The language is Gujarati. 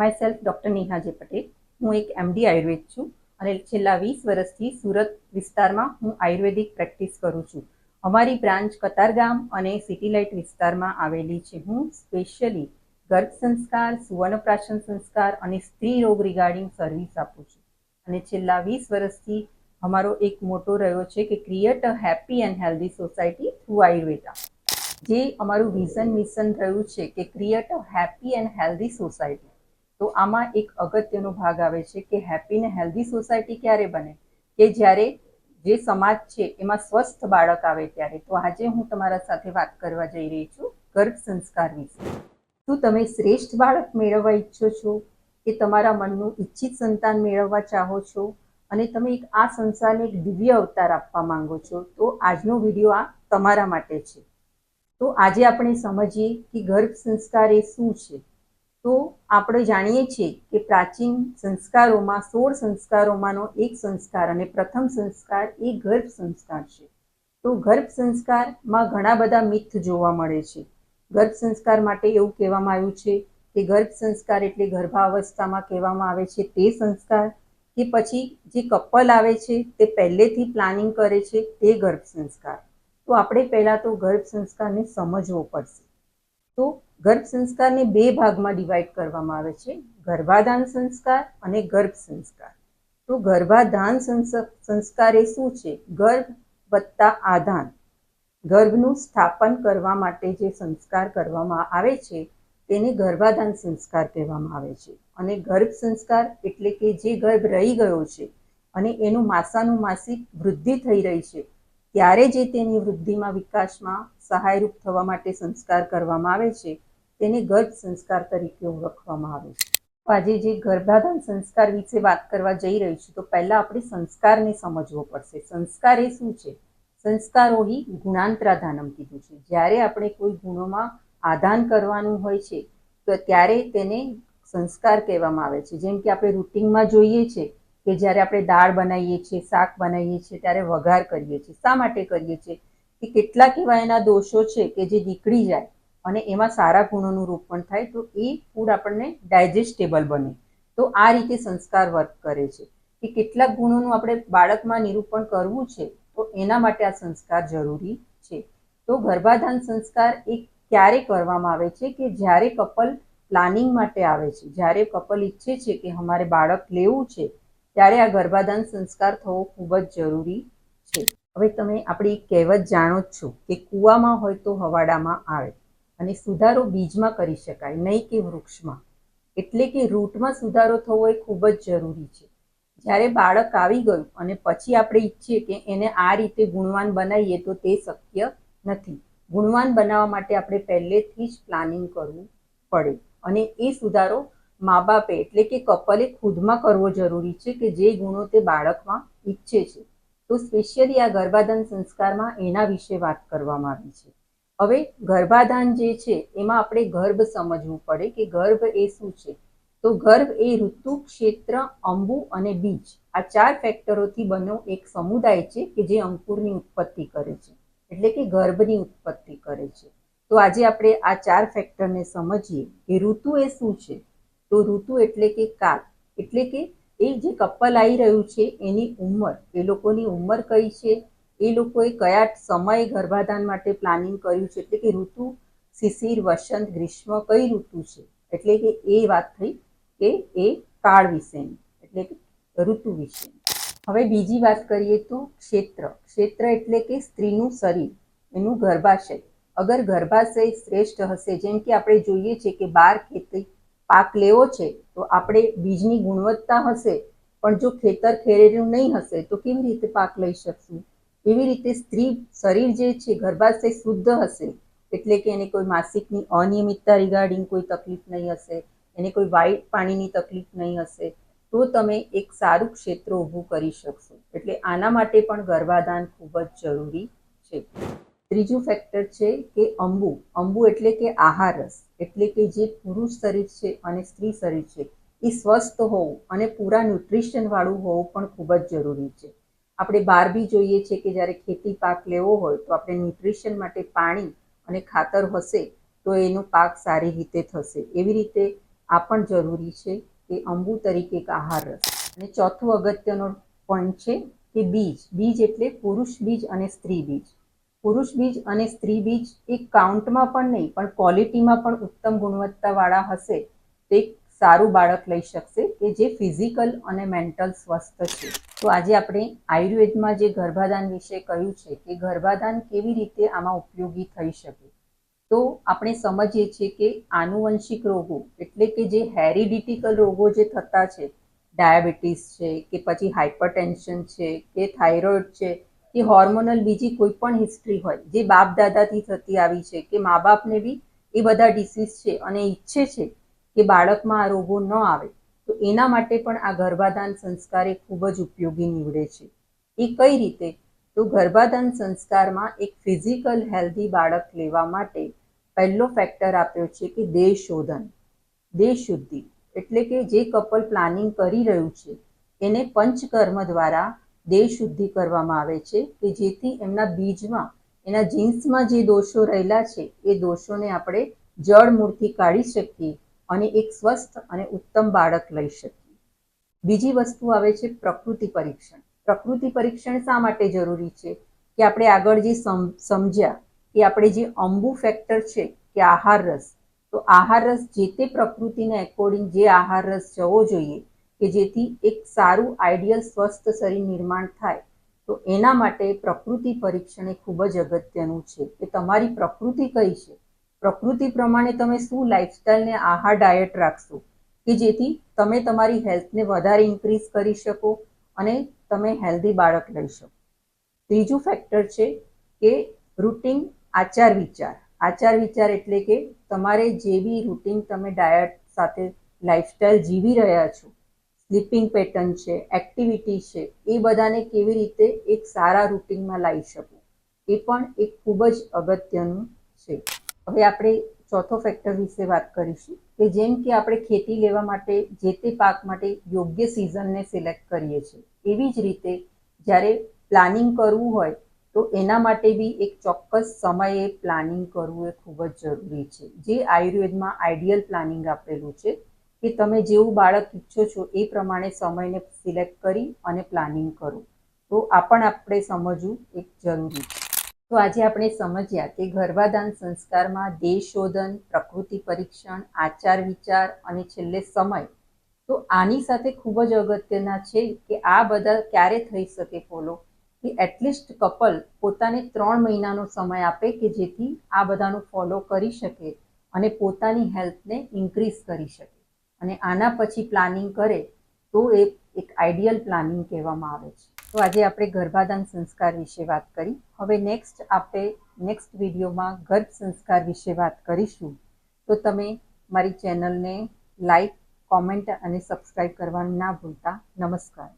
My self doctor Nehaji Patel હું એક એમડી આયુર્વેદ છું અને છેલ્લા વીસ વર્ષથી સુરત વિસ્તારમાં હું આયુર્વેદિક પ્રેક્ટિસ કરું છું. અમારી બ્રાન્ચ કતારગામ અને સિટી લાઇટ વિસ્તારમાં આવેલી છે. હું સ્પેશિયલી ગર્ભ સંસ્કાર, સુવર્ણપ્રાશન સંસ્કાર અને સ્ત્રી રોગ રિગાર્ડિંગ સર્વિસ આપું છું. અને છેલ્લા વીસ વર્ષથી અમારો એક મોટો રહ્યો છે કે create a happy and healthy society through Ayurveda. જે અમારું વિઝન મિશન રહ્યું છે કે create a happy and healthy society તો આમાં એક અગત્યનો ભાગ આવે છે કે હેપી ને હેલ્ધી સોસાયટી ક્યારે બને? કે જ્યારે જે સમાજ છે એમાં સ્વસ્થ બાળક આવે ત્યારે. તો આજે હું તમારા સાથે વાત કરવા જઈ રહી છું ગર્ભ સંસ્કાર વિશે. શું તમે શ્રેષ્ઠ બાળક મેળવવા ઈચ્છો છો? કે તમારા મનનું ઈચ્છિત સંતાન મેળવવા ચાહો છો? અને તમે એક આ સંસારને એક દિવ્ય અવતાર આપવા માંગો છો? તો આજનો વીડિયો આ તમારા માટે છે. તો આજે આપણે સમજીએ કે ગર્ભ સંસ્કાર એ શું છે? તો આપણે જાણીએ છીએ કે પ્રાચીન સંસ્કારોમાં સોળ સંસ્કારોમાંનો એક સંસ્કાર અને પ્રથમ સંસ્કાર એ ગર્ભ સંસ્કાર છે. તો ગર્ભ સંસ્કારમાં ઘણા બધા મિથ જોવા મળે છે. ગર્ભ સંસ્કાર માટે એવું કહેવામાં આવ્યું છે કે ગર્ભ સંસ્કાર એટલે ગર્ભાવસ્થામાં કહેવામાં આવે છે તે સંસ્કાર કે પછી જે કપલ આવે છે તે પહેલેથી પ્લાનિંગ કરે છે તે ગર્ભ સંસ્કાર. તો આપણે પહેલાં તો ગર્ભ સંસ્કારને સમજવો પડશે. તો ગર્ભ સંસ્કારને બે ભાગમાં ડિવાઈડ કરવામાં આવે છે. ગર્ભાધાન સંસ્કાર અને ગર્ભ સંસ્કાર. તો ગર્ભાધાન સંસ- સંસ્કાર એ શું છે? ગર્ભ વત્તા આધાન. ગર્ભનું સ્થાપન કરવા માટે જે સંસ્કાર કરવામાં આવે છે, તેને ગર્ભાધાન સંસ્કાર કહેવામાં આવે છે. અને ગર્ભ સંસ્કાર એટલે કે જે ગર્ભ રહી ગયો છે અને એનું માસાનું માસિક વૃદ્ધિ થઈ રહી છે, ત્યારે જે તેની વૃદ્ધિમાં વિકાસમાં સહાયરૂપ થવા માટે સંસ્કાર કરવામાં આવે છે તેને ગર્ભ સંસ્કાર તરીકે ઓળખવામાં આવે છે. આજે જે ગર્ભાધાન સંસ્કાર વિશે વાત કરવા જઈ રહી છું, તો પહેલા આપણે સંસ્કારને સમજવો પડશે. સંસ્કાર એ શું છે? સંસ્કારો હિ ગુણાંતરાધાનમ કીધું છે. જ્યારે આપણે કોઈ ગુણોમાં આધાન કરવાનું હોય છે, તો ત્યારે તેને સંસ્કાર કહેવામાં આવે છે. જેમ કે આપણે રૂટિનમાં જોઈએ છે કે જ્યારે આપણે દાળ બનાવીએ છીએ, શાક બનાવીએ છીએ, ત્યારે વઘાર કરીએ છીએ. શા માટે કરીએ છીએ? કે કેટલાક એવા એના દોષો છે કે જે નીકળી જાય. અને એમાં સારા ગુણોનું રોપણ થાય તો એ ફૂડ આપણને ડાયજેસ્ટેબલ બને. તો આ રીતે સંસ્કાર વર્ક કરે છે. કે કેટલાક ગુણોનું આપણે બાળકમાં નિરૂપણ કરવું છે, તો એના માટે આ સંસ્કાર જરૂરી છે. તો ગર્ભાધાન સંસ્કાર એ ક્યારે કરવામાં આવે છે કે જ્યારે કપલ પ્લાનિંગ માટે આવે છે, જ્યારે કપલ ઈચ્છે છે કે અમારે બાળક લેવું છે, ત્યારે આ ગર્ભાધાન સંસ્કાર થવો ખૂબ જ જરૂરી છે. હવે તમે આપણી કહેવત જાણો જ છો કે કૂવામાં હોય તો હવાડામાં આવે. અને સુધારો બીજમાં કરી શકાય, નહીં કે વૃક્ષમાં. એટલે કે રૂટમાં સુધારો થવો એ ખૂબ જ જરૂરી છે. જ્યારે બાળક આવી ગયું અને પછી આપણે ઈચ્છીએ કે એને આ રીતે ગુણવાન બનાવીએ તો તે શક્ય નથી. ગુણવાન બનાવવા માટે આપણે પહેલેથી જ પ્લાનિંગ કરવું પડે અને એ સુધારો મા બાપે એટલે કે કપલે ખુદમાં કરવો જરૂરી છે કે જે ગુણો તે બાળકમાં ઈચ્છે છે. તો સ્પેશિયલી આ ગર્ભાધાન સંસ્કારમાં એના વિશે વાત કરવામાં આવી છે. હવે ગર્ભાધાન જે છે, એમાં આપણે ગર્ભ સમજવું પડે કે ગર્ભ એ શું છે? તો ગર્ભ એ ઋતુ, ક્ષેત્ર, અંબુ અને બીજ. આ ચાર ફેક્ટરોથી બનો એક સમુદાય છે કે જે અંકુરની ઉત્પત્તિ કરે છે. એટલે કે ગર્ભની ઉત્પત્તિ કરે છે. તો આજે આપણે આ ચાર ફેક્ટરને સમજીએ કે ઋતુ એ શું છે? તો ઋતુ એટલે કે કાળ. એટલે કે એ જે કપલ આવી રહ્યું છે, એની ઉંમર. એ લોકોની ઉંમર કઈ છે? એ લોકોએ કયા સમયે ગર્ભાધાન માટે પ્લાનિંગ કર્યું છે? એટલે કે ઋતુ શિશિર, વસંત, ગ્રીષ્મ કઈ ઋતુ છે? એટલે કે એ વાત થઈ કે એ કાળ વિશેની, એટલે કે ઋતુ વિશે હવે બીજી વાત કરીએ તો ક્ષેત્ર. ક્ષેત્ર એટલે કે સ્ત્રીનું શરીર, એનું ગર્ભાશય. અગર ગર્ભાશય શ્રેષ્ઠ હશે, જેમ કે આપણે જોઈએ છે કે બાર ખેતી પાક લેવો છે, તો આપણે બીજની ગુણવત્તા હશે, પણ જો ખેતર ખેરેલું નહીં હશે, તો કેવી રીતે પાક લઈ શકશું? એવી રીતે સ્ત્રી શરીર જે છે, ગર્ભાશય શુદ્ધ હશે, એટલે કે એને કોઈ માસિકની અનિયમિતતા રિગાર્ડિંગ કોઈ તકલીફ નહીં હશે, એને કોઈ વાઈટ પાણીની તકલીફ નહીં હશે, તો તમે એક સારું ક્ષેત્ર ઊભું કરી શકશો. એટલે આના માટે પણ ગર્ભાધાન ખૂબ જ જરૂરી છે. ત્રીજું ફેક્ટર છે કે અંબુ. અંબુ એટલે કે આહાર રસ, એટલે કે જે પુરુષ શરીર છે અને સ્ત્રી શરીર છે, એ સ્વસ્થ હોવું અને પૂરા ન્યુટ્રિશનવાળું હોવું પણ ખૂબ જ જરૂરી છે. આપણે બહાર બી જોઈએ છે કે જ્યારે ખેતી પાક લેવો હોય તો આપણે ન્યુટ્રિશન માટે પાણી અને ખાતર હશે તો એનો પાક સારી રીતે થશે. એવી રીતે આ પણ જરૂરી છે કે અંબુ તરીકે એક આહાર રસ. અને ચોથું અગત્યનો પોઈન્ટ છે કે બીજ. બીજ એટલે પુરુષ બીજ અને સ્ત્રી બીજ. પુરુષ બીજ અને સ્ત્રી બીજ એ કાઉન્ટમાં પણ નહીં, પણ ક્વોલિટીમાં પણ ઉત્તમ ગુણવત્તાવાળા હશે તે સારું બાળક લઈ શકશે કે જે ફિઝિકલ અને મેન્ટલ સ્વસ્થ છે. તો આજે આપણે આયુર્વેદમાં જે ગર્ભાધાન વિશે કહ્યું છે કે ગર્ભાધાન કેવી રીતે આમાં ઉપયોગી થઈ શકે. તો આપણે સમજીએ છીએ કે આનુવંશિક રોગો એટલે કે જે હેરિડિટિકલ રોગો જે થતા છે, ડાયાબિટીસ છે કે પછી હાઇપરટેન્શન છે કે થાઇરોઇડ છે, કે હોર્મોનલ બીજી કોઈ પણ હિસ્ટ્રી હોય, જે બાપ દાદાથી થતી આવી છે કે મા બાપને બી એ બધા ડિસીઝ છે અને ઈચ્છે છે કે બાળકમાં આ રોગો ન આવે. તો એના માટે પણ આ ગર્ભાધાન સંસ્કાર એ ખૂબ જ ઉપયોગી નીવડે છે. એ કઈ રીતે? તો ગર્ભાધાન સંસ્કારમાં એક ફિઝિકલ હેલ્ધી બાળક લેવા માટે પહેલો ફેક્ટર આપ્યો છે કે દેહ શોધન. દેહ શુદ્ધિ, એટલે કે જે કપલ પ્લાનિંગ કરી રહ્યું છે, એને પંચકર્મ દ્વારા દેહ શુદ્ધિ કરવામાં આવે છે, કે જેથી એમના બીજમાં, એના જીન્સમાં જે દોષો રહેલા છે, એ દોષોને આપણે જળ મૂળથી કાઢી શકીએ. અને એક સ્વસ્થ અને ઉત્તમ બાળક લઈ શકીએ. બીજી વસ્તુ આવે છે પ્રકૃતિ પરીક્ષણ. પ્રકૃતિ પરીક્ષણ શા માટે જરૂરી છે? કે આપણે આગળ જે સમ, સમજ્યા કે આપણે જે અંબુ ફેક્ટર છે કે આહાર રસ, તો આહાર રસ જે તે પ્રકૃતિને એકોર્ડિંગ જે આહાર રસ જવો જોઈએ કે જેથી એક સારું આઈડિયલ સ્વસ્થ શરીર નિર્માણ થાય, તો એના માટે પ્રકૃતિ પરીક્ષણ એ ખૂબ જ અગત્યનું છે કે તમારી પ્રકૃતિ કઈ છે? પ્રકૃતિ પ્રમાણે તમે શું લાઇફસ્ટાઈલ ને આહાર ડાયટ રાખશો? કે જેથી તમે તમારી હેલ્થને વધારે ઇન્ક્રીઝ કરી શકો અને તમે હેલ્ધી બાળક લઈ શકો. ત્રીજું ફેક્ટર છે કે રૂટીન આચાર વિચાર. આચાર વિચાર એટલે કે તમારે જે બી રૂટીન તમે ડાયટ સાથે લાઇફસ્ટાઈલ જીવી રહ્યા છો સ્લીપિંગ પેટર્ન છે એક્ટિવિટી છે, એ બધાને કેવી રીતે એક સારા રૂટીનમાં લાવી શકો? એ પણ એક ખૂબ જ અગત્યનું છે. હવે આપણે ચોથો ફેક્ટર વિશે વાત કરીશું કે જેમ કે આપણે ખેતી લેવા માટે જે તે પાક માટે યોગ્ય સિઝનને સિલેક્ટ કરીએ છીએ. એવી જ રીતે જ્યારે પ્લાનિંગ કરવું હોય તો એના માટે બી એક ચોક્કસ સમયે પ્લાનિંગ કરવું એ ખૂબ જ જરૂરી છે. જે આયુર્વેદમાં આઈડિયલ પ્લાનિંગ આપેલું છે કે તમે જેવું બાળક ઈચ્છો છો એ પ્રમાણે સમયને સિલેક્ટ કરી અને પ્લાનિંગ કરો. તો આ પણ આપણે સમજવું એક જરૂરી છે. તો આજે આપણે સમજ્યા કે ગર્ભાધાન સંસ્કારમાં દેહ શોધન પ્રકૃતિ પરીક્ષણ, આચાર વિચાર અને છેલ્લે સમય. તો આની સાથે ખૂબ જ અગત્યના છે કે આ બધા ક્યારે થઈ શકે ફોલો? કે એટલીસ્ટ કપલ પોતાને ત્રણ મહિનાનો સમય આપે કે જેથી આ બધાનું ફોલો કરી શકે અને પોતાની હેલ્થને ઇન્ક્રીઝ કરી શકે. અને આના પછી પ્લાનિંગ કરે તો એ એક આઈડિયલ પ્લાનિંગ કહેવામાં આવે છે. તો આજે આપણે ગર્ભાધાન સંસ્કાર વિશે વાત કરી. હવે નેક્સ્ટ આપણે નેક્સ્ટ વિડીયોમાં ગર્ભ સંસ્કાર વિશે વાત કરીશું. તો તમે મારી ચેનલને લાઈક કોમેન્ટ અને સબસ્ક્રાઈબ કરવાનું ના ભૂલતા. નમસ્કાર.